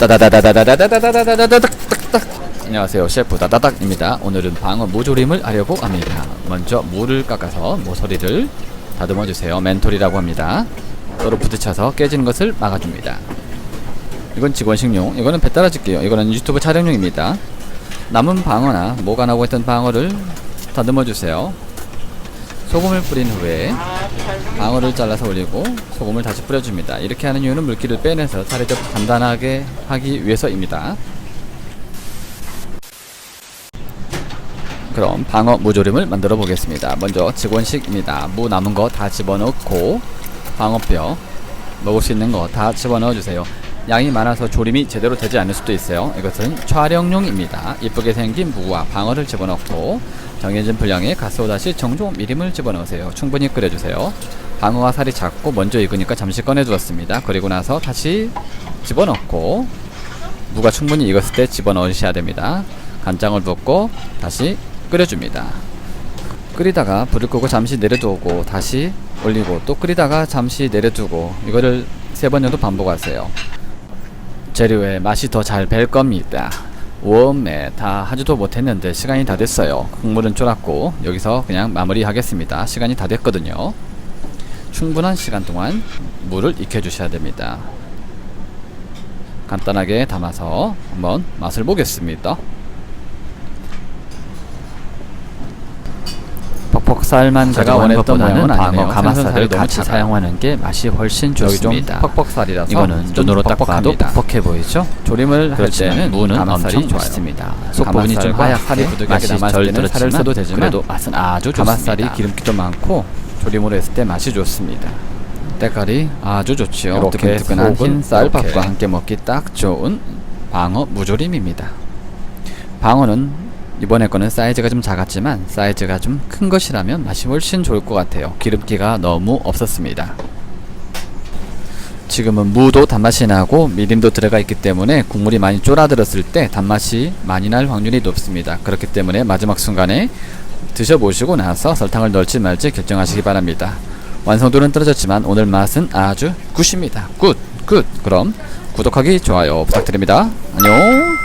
따다다다다다다다다다다다닥 안녕하세요 셰프 다다닥입니다 오늘은 방어 무조림을 하려고 합니다 먼저 무를 깎아서 모서리를 다듬어 주세요 멘톨이라고 합니다 서로 부딪혀서 깨지는 것을 막아줍니다 이건 직원식용 이거는 배 따라줄게요 이거는 유튜브 촬영용입니다 남은 방어나 모가 나고 있던 방어를 다듬어 주세요 소금을 뿌린 후에 방어를 잘라서 올리고 소금을 다시 뿌려줍니다. 이렇게 하는 이유는 물기를 빼내서 더 단단하게 하기 위해서입니다. 그럼 방어 무조림을 만들어 보겠습니다. 먼저 직원식입니다. 무 남은 거 다 집어넣고 방어뼈 먹을 수 있는 거 다 집어넣어 주세요. 양이 많아서 조림이 제대로 되지 않을 수도 있어요. 이것은 촬영용입니다. 이쁘게 생긴 무와 방어를 집어넣고 정해진 분량의 가스오다시 정종 미림을 집어넣으세요. 충분히 끓여주세요. 방어와 살이 작고 먼저 익으니까 잠시 꺼내두었습니다. 그리고 나서 다시 집어넣고 무가 충분히 익었을 때 집어넣으셔야 됩니다. 간장을 붓고 다시 끓여줍니다. 끓이다가 불을 끄고 잠시 내려두고 다시 올리고 또 끓이다가 잠시 내려두고 이거를 세 번 정도 반복하세요. 재료의 맛이 더잘뵐 겁니다. 웜에 다 하지도 못했는데 시간이 다 됐어요. 국물은 쫄았고 여기서 그냥 마무리하겠습니다. 시간이 다 됐거든요. 충분한 시간 동안 물을 익혀주셔야 됩니다. 간단하게 담아서 한번 맛을 보겠습니다. 퍽퍽 살만 제가 원했던 모양은 방어 가마살을 같이 사용하는 게 맛이 훨씬 좋습니다. 퍽퍽살이라서 이거는 눈으로 딱 봐도 퍽퍽해 보이죠? 조림을 할 때는 무는 가마살이 좋습니다. 속 부분이 좀 하얗게 맛이 덜 들었지만 살을 써도 되지만 그래도 맛은 아주 좋습니다. 가마살이 기름기도 많고 조림으로 했을 때 맛이 좋습니다. 때깔이 아주 좋지요. 이렇게 뜨끈한 흰 쌀밥과 함께 먹기 딱 좋은 방어 무조림입니다. 방어는 이번에 거는 사이즈가 좀 작았지만 사이즈가 좀 큰 것이라면 맛이 훨씬 좋을 것 같아요. 기름기가 너무 없었습니다. 지금은 무도 단맛이 나고 미림도 들어가 있기 때문에 국물이 많이 쫄아들었을 때 단맛이 많이 날 확률이 높습니다. 그렇기 때문에 마지막 순간에 드셔보시고 나서 설탕을 넣을지 말지 결정하시기 바랍니다. 완성도는 떨어졌지만 오늘 맛은 아주 굿입니다. 굿, 굿. 그럼 구독하기, 좋아요 부탁드립니다. 안녕.